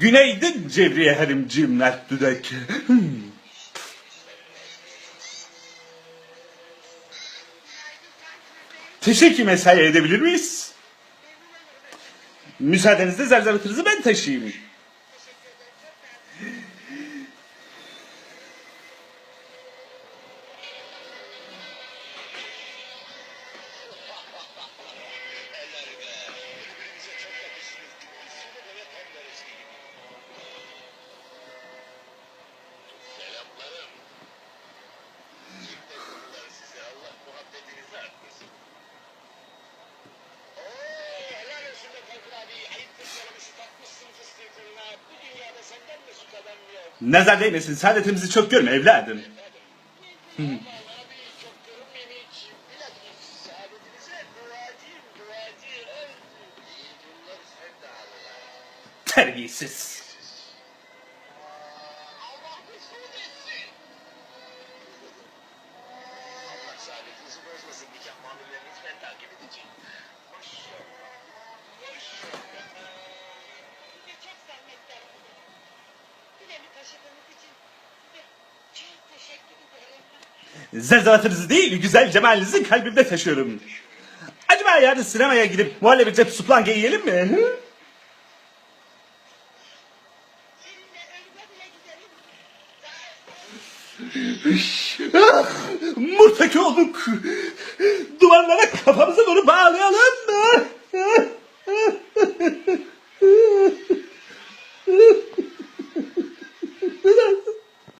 Günaydın Cevriye Harimciğim Mert Düdek. Hmm. Teşekkür mesai edebilir miyiz? Müsaadenizle zerzavatınızı ben taşıyayım. Nazar değmesin saadetimizi çok görme evladım. Aman Zerzavatınızı değil güzel cemalinizi kalbimde taşıyorum. Acaba yarın sinemaya gidip muhallebi cep suplange yiyelim mi? hı? Ah, Murtaki olduk. Duvarlara kafamızı vurup?